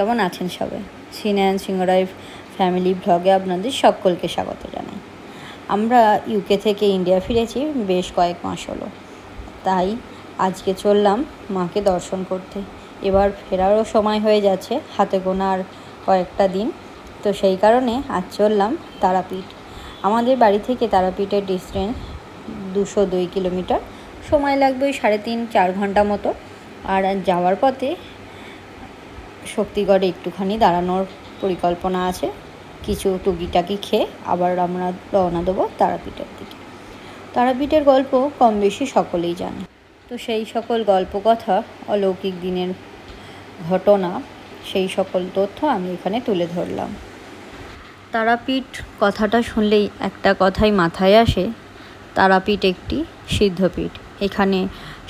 কেমন আছেন সবাই? সিনায়ন সিংহরাই ফ্যামিলি ব্লগে আপনাদের সকলকে স্বাগত জানাই। আমরা ইউকে থেকে ইন্ডিয়া ফিরেছি, বেশ কয়েক মাস হলো। তাই আজকে চললাম মাকে দর্শন করতে। এবার ফেরারও সময় হয়ে যাচ্ছে, হাতে গোনার কয়েকটা দিন। তো সেই কারণে আজ চললাম তারাপীঠ। আমাদের বাড়ি থেকে তারাপীঠের ডিস্টেন্স দুশো দুই কিলোমিটার। সময় লাগবে ওই সাড়ে তিন, চার ঘণ্টা মতো। আর যাওয়ার পথে শক্তিগড়ে একটুখানি দাঁড়ানোর পরিকল্পনা আছে। কিছু টুকিটাকি খেয়ে আবার আমরা রওনা দেবো তারাপীঠের দিকে। তারাপীঠের গল্প কম বেশি সকলেই জানে। তো সেই সকল গল্প কথা অলৌকিক দিনের ঘটনা, সেই সকল তথ্য আমি এখানে তুলে ধরলাম। তারাপীঠ কথাটা শুনলেই একটা কথাই মাথায় আসে, তারাপীঠ একটি সিদ্ধপীঠ। এখানে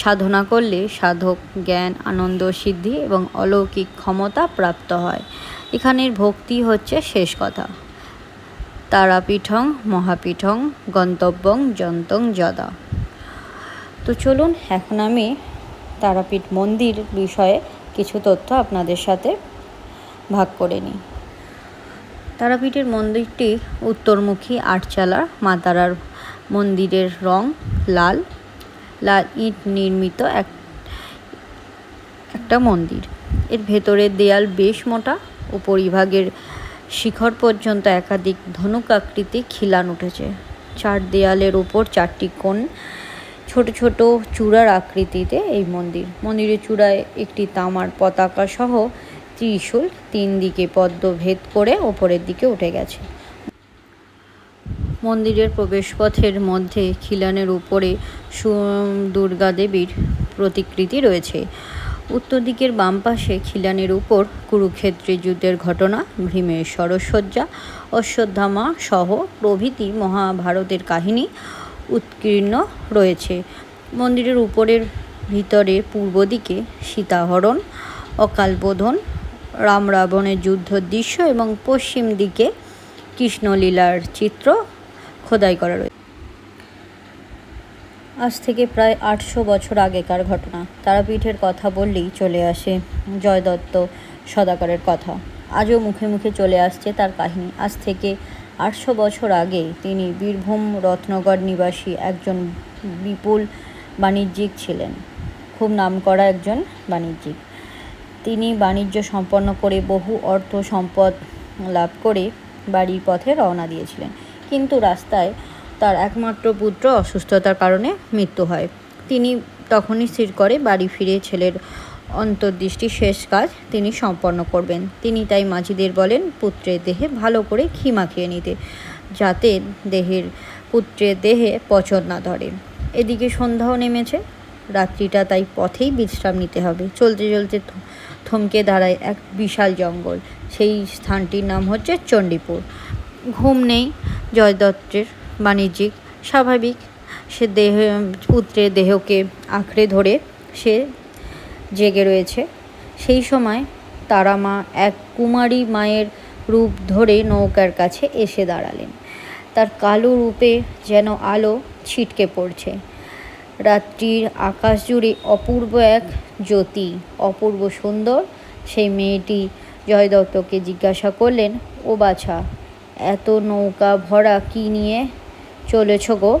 সাধনা করলে সাধক, জ্ঞান, আনন্দ, সিদ্ধি এবং অলৌকিক ক্ষমতা প্রাপ্ত হয়। এখানের ভক্তি হচ্ছে শেষ কথা। তারাপীঠং, মহাপীঠং, গন্তব্যং, যন্তং, যদা। তো চলুন, এখন আমি তারাপীঠ মন্দির বিষয়ে কিছু তথ্য আপনাদের সাথে ভাগ করে নিই। তারাপীঠের মন্দিরটি উত্তরমুখী আটচালার মাতারার মন্দিরের রং লাল লাল ইট নির্মিত এক একটা মন্দির। এর ভেতরের দেয়াল বেশ মোটা উপরিভাগের শিখর পর্যন্ত একাধিক ধনুক আকৃতি খিলান উঠেছে। চার দেয়ালের ওপর চারটি কোণ ছোট ছোট চূড়ার আকৃতিতে এই মন্দির। মন্দিরের চূড়ায় একটি তামার পতাকা সহ ত্রিশূল তিন দিকে পদ্ম ভেদ করে ওপরের দিকে উঠে গেছে। মন্দিরের প্রবেশপথের মধ্যে খিলানের উপরে দুর্গা দেবীর প্রতিকৃতি রয়েছে। উত্তর দিকের বাম পাশে খিলানের উপর কুরুক্ষেত্রের যুদ্ধের ঘটনা, ভীমের সরসজ্জা, অশ্বত্থামা সহ প্রভৃতি মহাভারতের কাহিনী উৎকীর্ণ রয়েছে। মন্দিরের উপরের ভিতরে পূর্ব দিকে সীতাহরণ, অকালবোধন, রাম রাবণের যুদ্ধ দৃশ্য এবং পশ্চিম দিকে কৃষ্ণলীলার চিত্র খোদাই করা রয়েছে। আজ থেকে প্রায় আটশো বছর আগেকার ঘটনা। তারাপীঠের কথা বললেই চলে আসে জয় দত্ত সদাকরের কথা। আজও মুখে মুখে চলে আসছে তার কাহিনী। আজ থেকে আটশো বছর আগে তিনি বীরভূম রত্নগড় নিবাসী একজন বিপুল বাণিজ্যিক ছিলেন। খুব নামকরা একজন বাণিজ্যিক। তিনি বাণিজ্য সম্পন্ন করে বহু অর্থ সম্পদ লাভ করে বাড়ির পথে রওনা দিয়েছিলেন। কিন্তু রাস্তায় তার একমাত্র পুত্র অসুস্থতার কারণে মৃত্যু হয়। তিনি তখনই স্থির করে বাড়ি ফিরে ছেলের অন্তর্দৃষ্টি শেষ কাজ তিনি সম্পন্ন করবেন। তিনি তাই মাঝিদের বলেন পুত্রের দেহে ভালো করে ঘি মাখিয়ে নিতে, যাতে দেহের পুত্রের দেহে পচন না ধরে। এদিকে সন্ধ্যাও নেমেছে। রাত্রিটা তাই পথেই বিশ্রাম নিতে হবে। চলতে চলতে থমকে দাঁড়ায় এক বিশাল জঙ্গল। সেই স্থানটির নাম হচ্ছে চণ্ডীপুর। ঘুম নেই। জয় দত্তের বাণিজ্যিক, স্বাভাবিক সে দেহ পুত্রের দেহকে আঁকড়ে ধরে সে জেগে রয়েছে। সেই সময় তারা মা এক কুমারী মায়ের রূপ ধরে নৌকার কাছে এসে দাঁড়ালেন। তার কালো রূপে যেন আলো ছিটকে পড়ছে। রাত্রির আকাশ জুড়ে অপূর্ব এক জ্যোতি, অপূর্ব সুন্দর। সেই মেয়েটি জয় দত্তকে জিজ্ঞাসা করলেন, ও বাছা এত নৌকা ভরা কি নিয়ে চলেছ গো?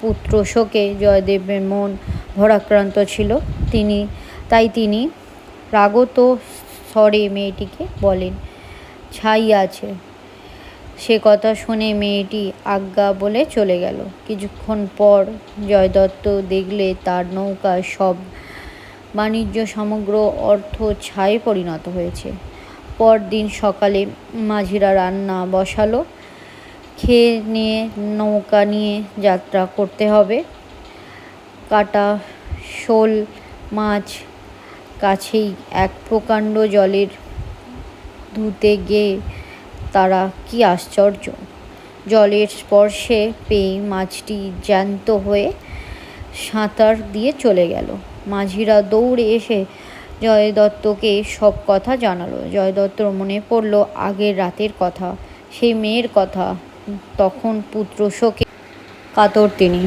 পুত্র শোকে জয়দেবের মন ভরাক্রান্ত ছিল। তিনি, তাই তিনি রাগত স্বরে মেয়েটিকে বলেন, ছাই আছে। সে কথা শুনে মেয়েটি আজ্ঞা বলে চলে গেল। কিছুক্ষণ পর জয়দত্ত দেখলে তার নৌকা সব বাণিজ্য সমগ্র, অর্থ ছাই পরিণত হয়েছে। পরদিন সকালে মাঝিরা রান্না বসালো। খেয়ে নিয়ে নৌকা নিয়ে যাত্রা করতে হবে। কাটা শোল মাছ কাছেই এক প্রকাণ্ড জলের ধুতে গিয়ে তারা কি আশ্চর্য। জলের স্পর্শে পেয়ে মাছটি জ্যান্ত হয়ে সাঁতার দিয়ে চলে গেল। মাঝিরা দৌড়ে এসে জয় দত্তকে সব কথা জানালো। জয় দত্তর মনে পড়ল আগের রাতের কথা, সেই মেয়ের কথা, তখন পুত্র শোকে কাতর তিনি।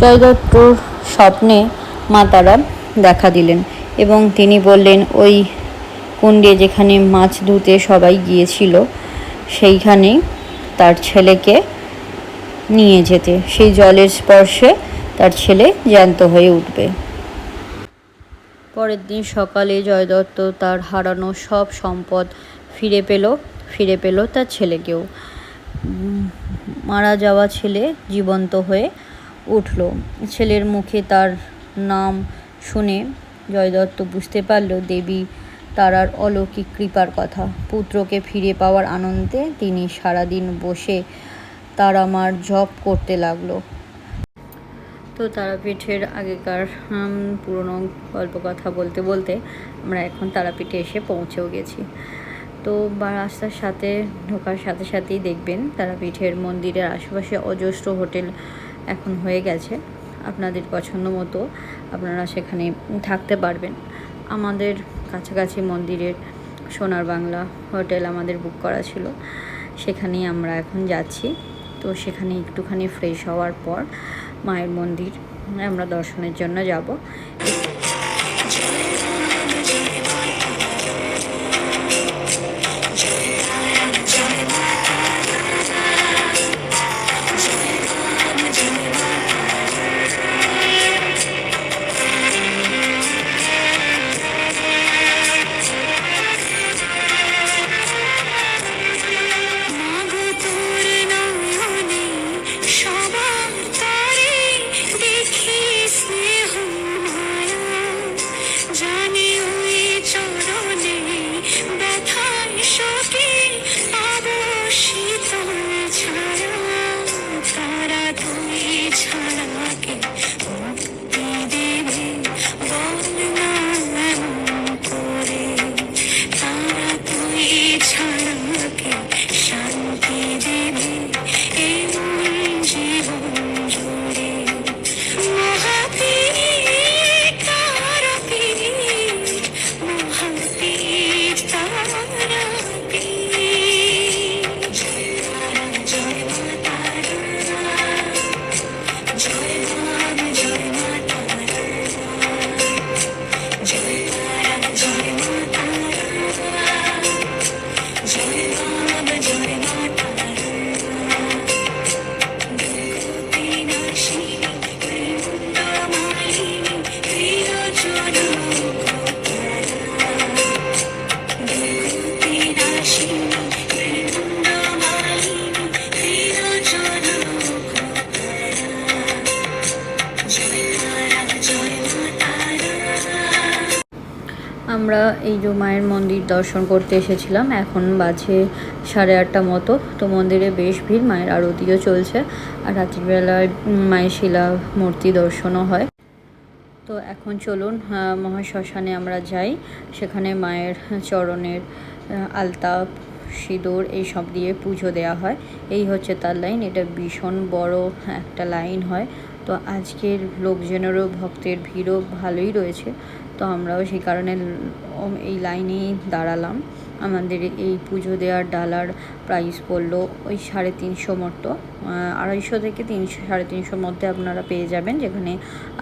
জয় দত্তর স্বপ্নে মা তারা দেখা দিলেন এবং তিনি বললেন, ওই কুণ্ডে যেখানে মাছ ধুতে সবাই গিয়েছিল সেইখানেই তার ছেলেকে নিয়ে যেতে। সেই জলের স্পর্শে তার ছেলে জ্যান্ত হয়ে উঠবে। পরের দিন সকালে জয় দত্ত তার হারানো সব সম্পদ ফিরে পেল ফিরে পেল তার ছেলেকেও। মারা যাওয়া ছেলে জীবন্ত হয়ে উঠল। ছেলের মুখে তার নাম শুনে জয় দত্ত বুঝতে পারল, দেবী তারার অলৌকিক কৃপার কথা। পুত্রকে ফিরে পাওয়ার আনন্দে তিনি সারাদিন বসে তারামার জপ করতে লাগল। তো তারাপীঠের আগেকার পুরনো গল্প কথা বলতে বলতে আমরা এখন তারাপীঠে এসে পৌঁছেও গেছি। তো বা রাস্তার সাথে ঢোকার সাথে সাথেই দেখবেন তারাপীঠের মন্দিরের আশেপাশে অজস্র হোটেল এখন হয়ে গেছে। আপনাদের পছন্দ মতো আপনারা সেখানে থাকতে পারবেন। আমাদের কাছাকাছি মন্দিরের সোনার বাংলা হোটেল আমাদের বুক করা ছিল। সেখানেই আমরা এখন যাচ্ছি। তো সেখানে একটুখানি ফ্রেশ হওয়ার পর মায়ের মন্দির। আমরা দর্শনের জন্য যাব। মন্দির দর্শন করতে এসেছিলাম। এখন বাজে সাড়ে আটটা মতো। তো মন্দিরে বেশ ভিড়, মায়ের আরতিও চলছে। আর রাত্রিবেলায় মায়ের শিলা মূর্তি দর্শনও হয়। তো এখন চলুন মহাশ্মশানে আমরা যাই। সেখানে মায়ের চরণের আলতা, সিঁদুর এইসব দিয়ে পুজো দেওয়া হয়। এই হচ্ছে তার লাইন। এটা ভীষণ বড় একটা লাইন হয়। তো আজকের লোকজনেরও, ভক্তের ভিড়ও ভালোই রয়েছে। তো আমরাও সেই কারণে এই লাইনেই দাঁড়ালাম। আমাদের এই পুজো দেওয়ার ডালার প্রাইস পড়ল ওই সাড়ে তিনশো মতো। আড়াইশো থেকে তিনশো, সাড়ে তিনশোর মধ্যে আপনারা পেয়ে যাবেন। যেখানে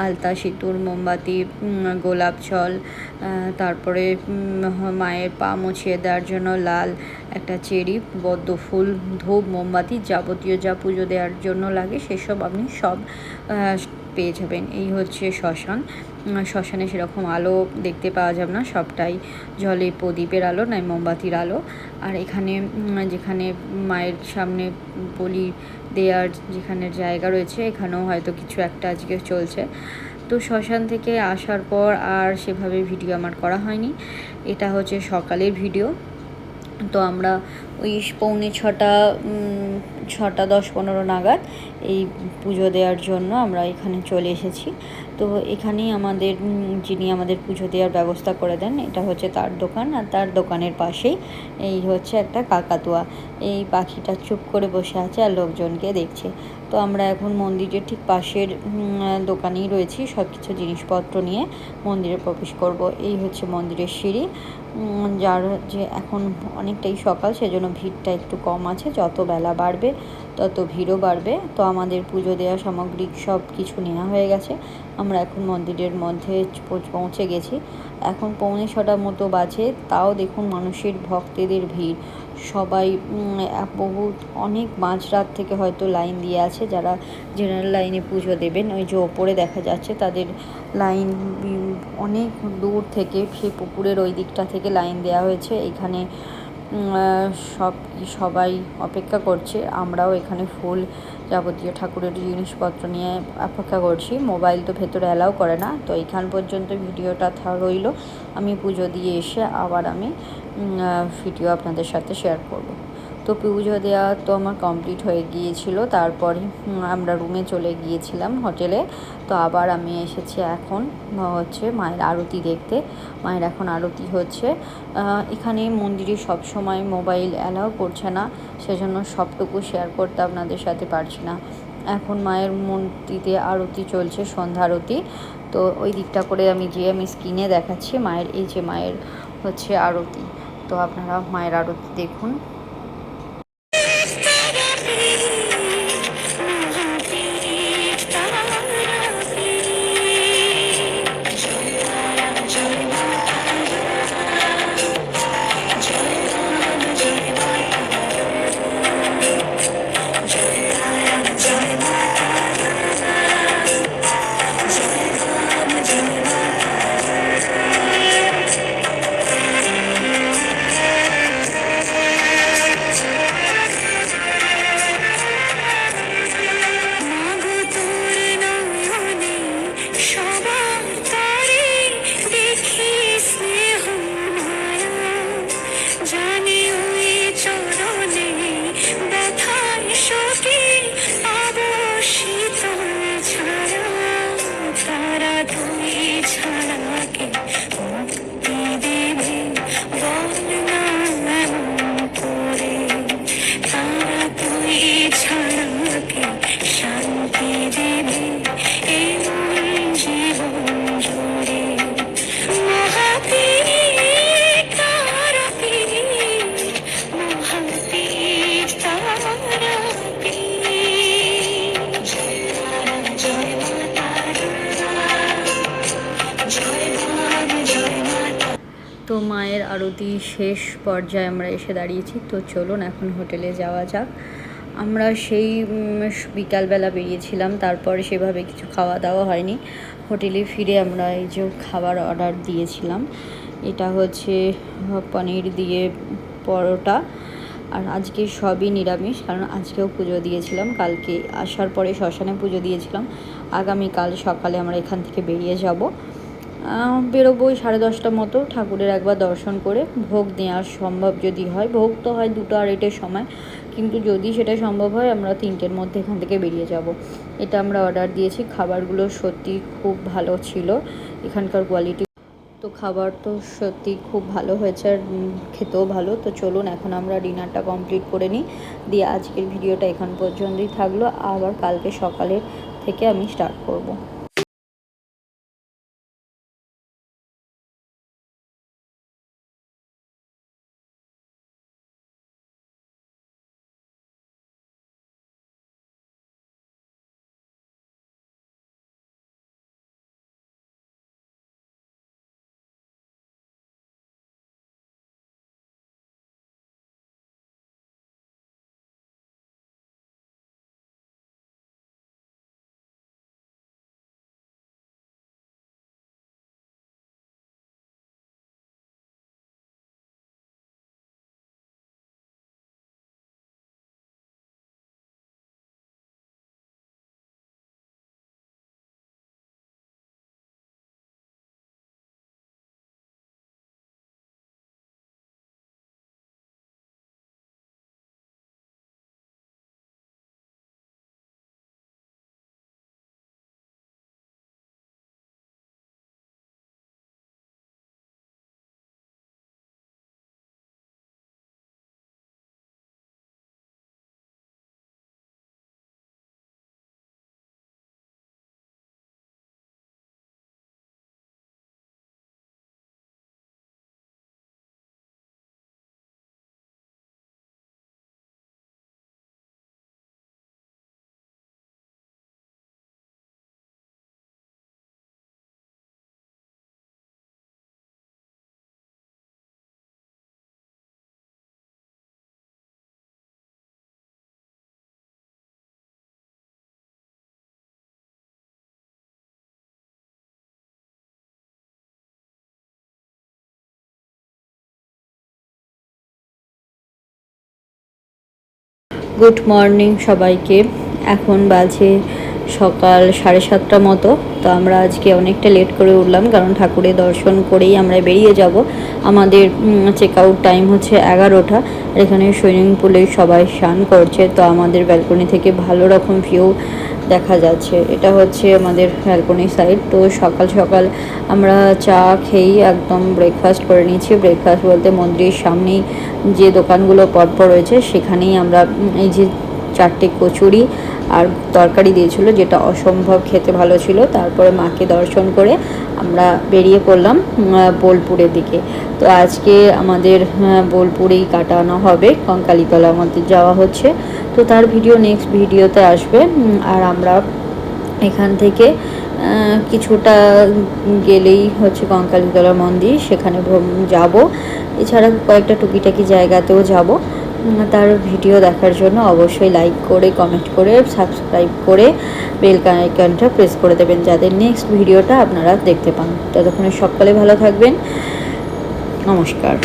আলতা সিঁদুর মোমবাতি গোলাপ জল তারপরে মায়ের পা মুছিয়ে দেওয়ার জন্য লাল, একটা চেরি পদ্ম ফুল, ধূপ, মোমবাতি যাবতীয় যা পুজো দেওয়ার জন্য লাগে সেসব আপনি সব পেয়ে যাবেন। এই হচ্ছে শ্মশান। শ্মশানে সেরকম আলো দেখতে পাওয়া যাবে না, সবটাই জলে প্রদীপের আলো, নয় মোমবাতির আলো। আর এখানে যেখানে মায়ের সামনে বলি দেওয়ার যেখানে জায়গা রয়েছে, এখানেও হয়তো কিছু একটা আজকে চলছে। তো শ্মশান থেকে আসার পর আর সেভাবে ভিডিও আমার করা হয়নি। এটা হচ্ছে সকালের ভিডিও। তো আমরা ওই পৌনে ছটা ছটা দশ পনেরো নাগাদ এই পুজো দেওয়ার জন্য আমরা এখানে চলে এসেছি। তো এখানেই আমাদের যিনি আমাদের পুজো দেওয়ার ব্যবস্থা করে দেন, এটা হচ্ছে তার দোকান। আর তার দোকানের পাশেই এই হচ্ছে একটা কাকাতুয়া। এই পাখিটা চুপ করে বসে আছে আর লোকজনকে দেখছে। তো আমরা এখন মন্দিরের ঠিক পাশের দোকানেই রয়েছি সব কিছু জিনিসপত্র নিয়ে মন্দিরে প্রবেশ করব। এই হচ্ছে মন্দিরের সিঁড়ি। যার যে এখন অনেকটাই সকাল, সেজন্য ভিড়টা একটু কম আছে, যত বেলা বাড়বে তত ভিড়ও বাড়বে। তো আমাদের পুজো দেওয়া সামগ্রিক সব কিছু নেওয়া হয়ে গেছে। আমরা এখন মন্দিরের মধ্যে পৌঁছে গেছি। এখন পৌনে ছটার মতো বাজে, তাও দেখুন মানুষের ভক্তদের ভিড়। সবাই বহুত, অনেক মাঝরাত থেকে হয়তো লাইন দিয়ে আছে, যারা জেনারেল লাইনে পুজো দেবেন। ওই যে ওপরে দেখা যাচ্ছে, তাদের লাইন অনেক দূর থেকে সেই পুকুরের ওই দিকটা থেকে লাইন দেওয়া হয়েছে। এখানে সব সবাই অপেক্ষা করছে। আমরাও এখানে ফুল যাবতীয় ঠাকুরের জিনিসপত্র নিয়ে অপেক্ষা করছি। মোবাইল তো ভেতরে অ্যালাউ করে না, তো এখান পর্যন্ত ভিডিওটা রইল রইল। আমি পুজো দিয়ে এসে আবার আমি ভিডিও আপনাদের সাথে শেয়ার করব। তো পুজো দেওয়া তো আমার কমপ্লিট হয়ে গিয়েছিল। তারপরে আমরা রুমে চলে গিয়েছিলাম হোটেলে তো আবার আমি এসেছি এখন হচ্ছে মায়ের আরতি দেখতে। মায়ের এখন আরতি হচ্ছে। এখানে মন্দিরে সব সময় মোবাইল অ্যালাউ করছে না। সেজন্য সবটুকু শেয়ার করতে আপনাদের সাথে পারছি না। এখন মায়ের মন্দিরে আরতি চলছে, সন্ধ্যা আরতি। তো ওই দিকটা করে আমি যে আমি স্ক্রিনে দেখাচ্ছি, মায়ের, এই যে মায়ের হচ্ছে আরতি। তো আপনারা মায়ের আরতি দেখুন। আরতি শেষ পর্যায়ে আমরা এসে দাঁড়িয়েছি। তো চলুন এখন হোটেলে যাওয়া যাক। আমরা সেই বিকালবেলা বেরিয়েছিলাম, তারপরে সেভাবে কিছু খাওয়া দাওয়া হয়নি। হোটেলে ফিরে আমরা এই যে খাবার অর্ডার দিয়েছিলাম, এটা হচ্ছে পনির দিয়ে পরোটা। আর আজকে সবই নিরামিষ, কারণ আজকেও পুজো দিয়েছিলাম, কালকে আসার পরে শ্মশানে পুজো দিয়েছিলাম। আগামীকাল সকালে আমরা এখান থেকে বেরিয়ে যাব। আহ, বেরোবো ওই সাড়ে দশটার মতো ঠাকুরের একবার দর্শন করে। ভোগ নেওয়ার সম্ভব যদি হয় ভোগ তো হয় দুটো আড়াইটের সময় কিন্তু যদি সেটা সম্ভব হয় আমরা তিনটের মধ্যে এখান থেকে বেরিয়ে যাব। এটা আমরা অর্ডার দিয়েছি খাবারগুলো সত্যি খুব ভালো ছিল এখানকার কোয়ালিটি তো খাবার তো সত্যি খুব ভালো হয়েছে আর খেতেও ভালো। তো চলুন এখন আমরা ডিনারটা কমপ্লিট করে নিই। দিয়ে আজকের ভিডিওটা এখান পর্যন্তই থাকল। আবার কালকে সকালের থেকে আমি স্টার্ট করব। গুড মর্নিং সবাইকে। এখন বাজে সকাল সাড়ে সাতটা মতো। তো আমরা আজকে অনেকটা লেট করে উঠলাম, কারণ ঠাকুরের দর্শন করেই আমরা বেরিয়ে যাব। আমাদের চেক আউট টাইম হচ্ছে এগারোটা এখানে সুইমিং পুলে সবাই স্নান করছে। তো আমাদের ব্যালকনি থেকে ভালো রকম ভিউ দেখা যাচ্ছে। এটা হচ্ছে আমাদের ব্যালকনি সাইড তো সকাল সকাল আমরা চা খেয়েই একদম ব্রেকফাস্ট করে নিয়েছি। ব্রেকফাস্ট বলতে মন্দিরের সামনেই যে দোকানগুলো পরপর রয়েছে, সেখানেই আমরা এই যে চারটে কচুরি আর তরকারি দিয়েছিল যেটা অসম্ভব খেতে ভালো ছিল। তারপরে মাকে দর্শন করে আমরা বেরিয়ে পড়লাম বোলপুরের দিকে। তো আজকে আমাদের বোলপুরেই কাটানো হবে, কঙ্কালীতলা আমাদের যাওয়া হচ্ছে। তো তার ভিডিও নেক্সট ভিডিওতে আসবে আর আমরা এখান থেকে কিছুটা গেলেই হচ্ছে কঙ্কালীতলা মন্দির, সেখানে যাব। এছাড়া কয়েকটা টুকিটাকি জায়গাতেও যাব। তার ভিডিও দেখার জন্য অবশ্যই লাইক করে কমেন্ট করে সাবস্ক্রাইব করে বেল আইকনটা প্রেস করে দেবেন যাতে নেক্সট ভিডিওটা আপনারা দেখতে পান। ততক্ষণে সকালে ভালো থাকবেন। নমস্কার।